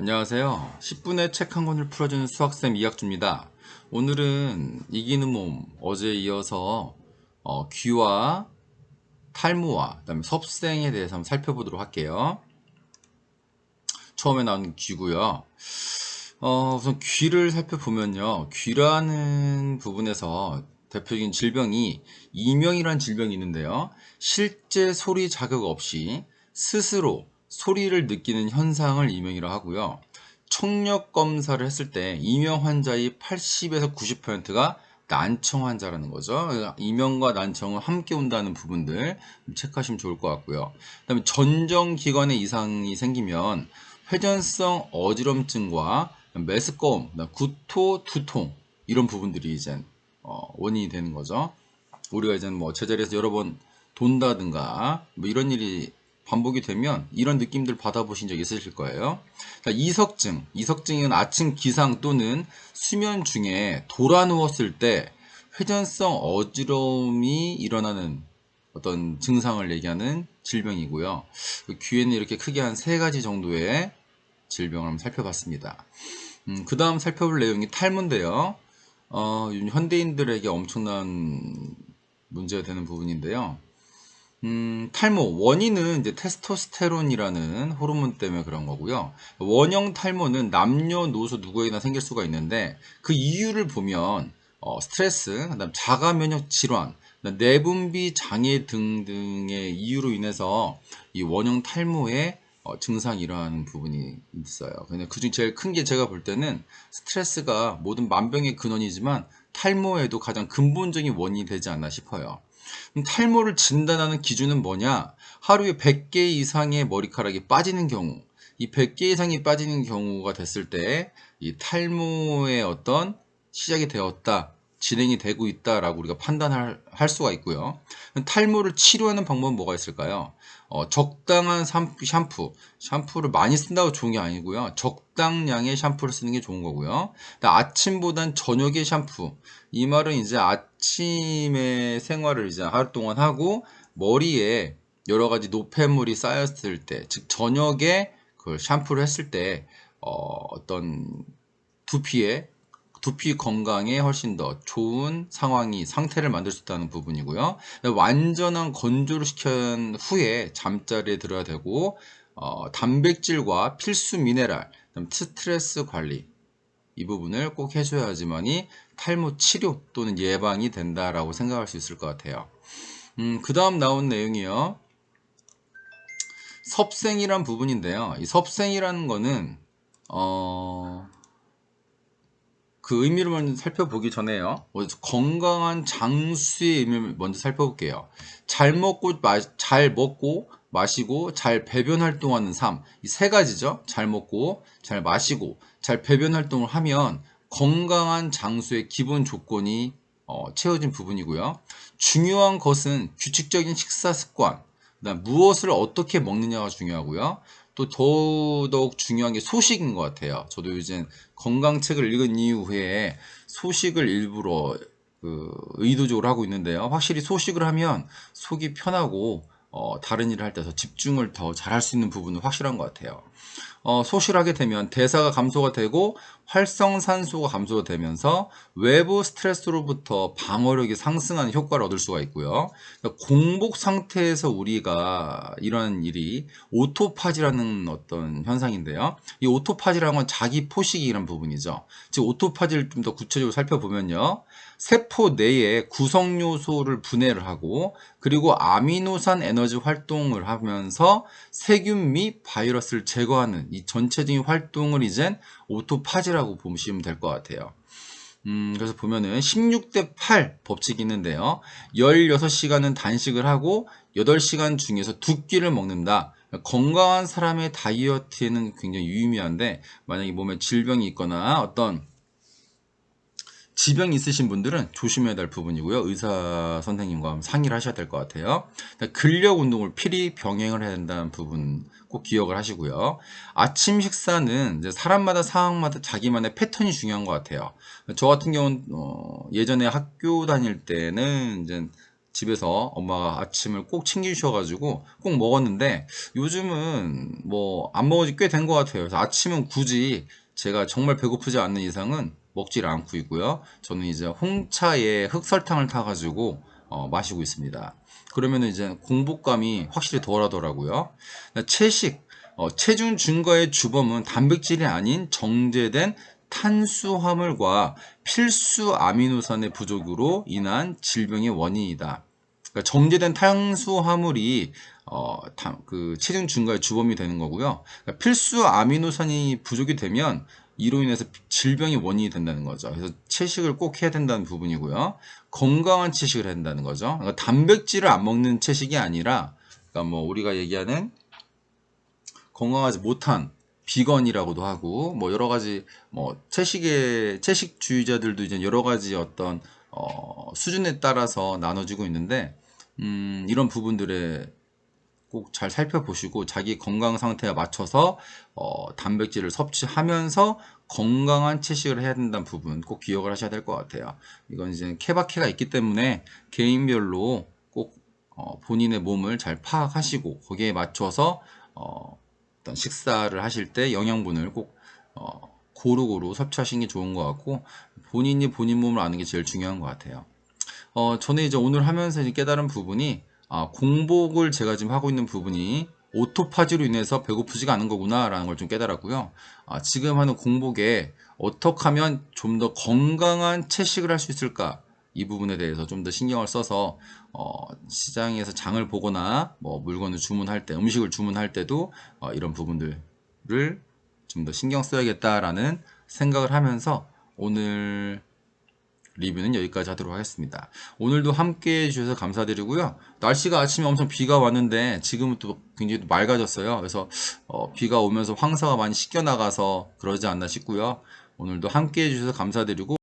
안녕하세요. 10분에 책한 권을 풀어주는 수학쌤 이학주입니다. 오늘은 이기는 몸, 어제 이어서 어, 귀와 탈모와 그다음에 섭생에 대해서 한번 살펴보도록 할게요. 처음에 나온 귀고요. 어, 우선 귀를 살펴보면요. 귀라는 부분에서 대표적인 질병이 이명이라는 질병이 있는데요. 실제 소리 자극 없이 스스로 소리를 느끼는 현상을 이명이라고 하고요. 청력 검사를 했을 때 이명 환자의 80에서 90%가 난청 환자라는 거죠. 이명과 난청은 함께 온다는 부분들 체크하시면 좋을 것 같고요. 그다음에 전정 기관에 이상이 생기면 회전성 어지럼증과 메스꺼움, 구토, 두통 이런 부분들이 이제 어, 원인이 되는 거죠. 우리가 이제 뭐 제자리에서 여러 번 돈다든가 뭐 이런 일이 반복이 되면 이런 느낌들 받아보신 적 있으실 거예요. 자, 이석증. 이석증은 아침 기상 또는 수면 중에 돌아 누웠을 때 회전성 어지러움이 일어나는 어떤 증상을 얘기하는 질병이고요. 그 귀에는 이렇게 크게 한 세 가지 정도의 질병을 한번 살펴봤습니다. 음, 그 다음 살펴볼 내용이 탈모인데요. 어, 현대인들에게 엄청난 문제가 되는 부분인데요. 음, 탈모 원인은 이제 테스토스테론이라는 호르몬 때문에 그런 거고요. 원형 탈모는 남녀노소 누구에게나 생길 수가 있는데 그 이유를 보면 어, 스트레스, 그다음 자가 면역 질환, 내분비 장애 등등의 이유로 인해서 이 원형 탈모의 어, 증상이 일어나는 부분이 있어요. 근데 그중 제일 큰 게 제가 볼 때는 스트레스가 모든 만병의 근원이지만 탈모에도 가장 근본적인 원인이 되지 않나 싶어요. 탈모를 진단하는 기준은 뭐냐? 하루에 100개 이상의 머리카락이 빠지는 경우, 이 100개 이상이 빠지는 경우가 됐을 때, 이 탈모의 어떤 시작이 되었다, 진행이 되고 있다라고 우리가 판단할 할 수가 있고요. 탈모를 치료하는 방법은 뭐가 있을까요? 어, 적당한 샴푸, 샴푸를 많이 쓴다고 좋은 게 아니고요. 적당량의 샴푸를 쓰는 게 좋은 거고요. 아침보단 저녁에 샴푸. 이 말은 이제 아침에 생활을 이제 하루 동안 하고 머리에 여러 가지 노폐물이 쌓였을 때, 즉 저녁에 그 샴푸를 했을 때 어, 어떤 두피에 두피 건강에 훨씬 더 좋은 상황이 상태를 만들 수 있다는 부분이고요. 완전한 건조를 시킨 후에 잠자리에 들어야 되고 어, 단백질과 필수 미네랄, 스트레스 관리 이 부분을 꼭 해줘야지만이 탈모 치료 또는 예방이 된다라고 생각할 수 있을 것 같아요. 음, 그 다음 나온 내용이요. 섭생이란 부분인데요. 이 섭생이라는 거는 어, 그 의미를 살펴보기 전에요. 건강한 장수의 의미를 먼저 살펴볼게요. 잘 먹고 마, 잘 먹고 마시고 잘 배변 활동하는 삶. 이 세 가지죠. 잘 먹고 잘 마시고 잘 배변 활동을 하면 건강한 장수의 기본 조건이 어, 채워진 부분이고요. 중요한 것은 규칙적인 식사 습관, 무엇을 어떻게 먹느냐가 중요하고요. 또 더더욱 중요한 게 소식인 것 같아요. 저도 요즘 건강책을 읽은 이후에 소식을 일부러 그 의도적으로 하고 있는데요. 확실히 소식을 하면 속이 편하고 어, 다른 일을 할때더 집중을 더 잘할 수 있는 부분은 확실한 것 같아요. 어, 소실하게 되면 대사가 감소가 되고 활성산소가 감소가 되면서 외부 스트레스로부터 방어력이 상승하는 효과를 얻을 수가 있고요. 그러니까 공복 상태에서 우리가 이런 일이 오토파지라는 어떤 현상인데요. 이 오토파지라는 건 자기 포식이라는 부분이죠. 즉 오토파지를 좀 더 구체적으로 살펴보면요. 세포 내에 구성 요소를 분해를 하고 그리고 아미노산 에너지 활동을 하면서 세균 및 바이러스를 제거하는 이 전체적인 활동을 이젠 오토파지라고 보시면 될 것 같아요. 음, 그래서 보면은 16대 8 법칙이 있는데요. 16시간은 단식을 하고 8시간 중에서 두 끼를 먹는다. 건강한 사람의 다이어트에는 굉장히 유의미한데 만약에 몸에 질병이 있거나 어떤 지병이 있으신 분들은 조심해야 될 부분이고요. 의사 선생님과 상의를 하셔야 될 것 같아요. 근력 운동을 필히 병행을 해야 된다는 부분 꼭 기억을 하시고요. 아침 식사는 사람마다 상황마다 자기만의 패턴이 중요한 것 같아요. 저 같은 경우는 어 예전에 학교 다닐 때는 이제 집에서 엄마가 아침을 꼭 챙겨주셔가지고 꼭 먹었는데 요즘은 뭐 안 먹은 지 꽤 된 것 같아요. 그래서 아침은 굳이 제가 정말 배고프지 않는 이상은 먹질 않고 있고요. 저는 이제 홍차에 흑설탕을 타가지고 어, 마시고 있습니다. 그러면 이제 공복감이 확실히 덜하더라고요. 채식, 어, 체중 증가의 주범은 단백질이 아닌 정제된 탄수화물과 필수 아미노산의 부족으로 인한 질병의 원인이다. 그러니까 정제된 탄수화물이 어, 다- 그 체중 증가의 주범이 되는 거고요. 그러니까 필수 아미노산이 부족이 되면 이로 인해서 질병의 원인이 된다는 거죠. 그래서 채식을 꼭 해야 된다는 부분이고요. 건강한 채식을 해야 된다는 거죠. 그러니까 단백질을 안 먹는 채식이 아니라, 그러니까 뭐 우리가 얘기하는 건강하지 못한 비건이라고도 하고 뭐 여러 가지 뭐 채식의 채식주의자들도 이제 여러 가지 어떤 어, 수준에 따라서 나눠지고 있는데 음, 이런 부분들에 꼭 잘 살펴보시고 자기 건강 상태에 맞춰서 어, 단백질을 섭취하면서 건강한 채식을 해야 된다는 부분 꼭 기억을 하셔야 될 것 같아요. 이건 이제 케바케가 있기 때문에 개인별로 꼭 어, 본인의 몸을 잘 파악하시고 거기에 맞춰서 어, 어떤 식사를 하실 때 영양분을 꼭 어, 고루고루 섭취하시는 게 좋은 것 같고 본인이 본인 몸을 아는 게 제일 중요한 것 같아요. 어, 저는 이제 오늘 하면서 깨달은 부분이 아, 공복을 제가 지금 하고 있는 부분이 오토파지로 인해서 배고프지가 않은 거구나 라는 걸 좀 깨달았고요. 아, 지금 하는 공복에 어떻게 하면 좀 더 건강한 채식을 할 수 있을까? 이 부분에 대해서 좀 더 신경을 써서 어, 시장에서 장을 보거나 뭐 물건을 주문할 때, 음식을 주문할 때도 어, 이런 부분들을 좀 더 신경 써야겠다라는 생각을 하면서 오늘 리뷰는 여기까지 하도록 하겠습니다. 오늘도 함께 해주셔서 감사드리고요. 날씨가 아침에 엄청 비가 왔는데 지금은 또 굉장히 맑아졌어요. 그래서 어, 비가 오면서 황사가 많이 씻겨 나가서 그러지 않나 싶고요. 오늘도 함께 해주셔서 감사드리고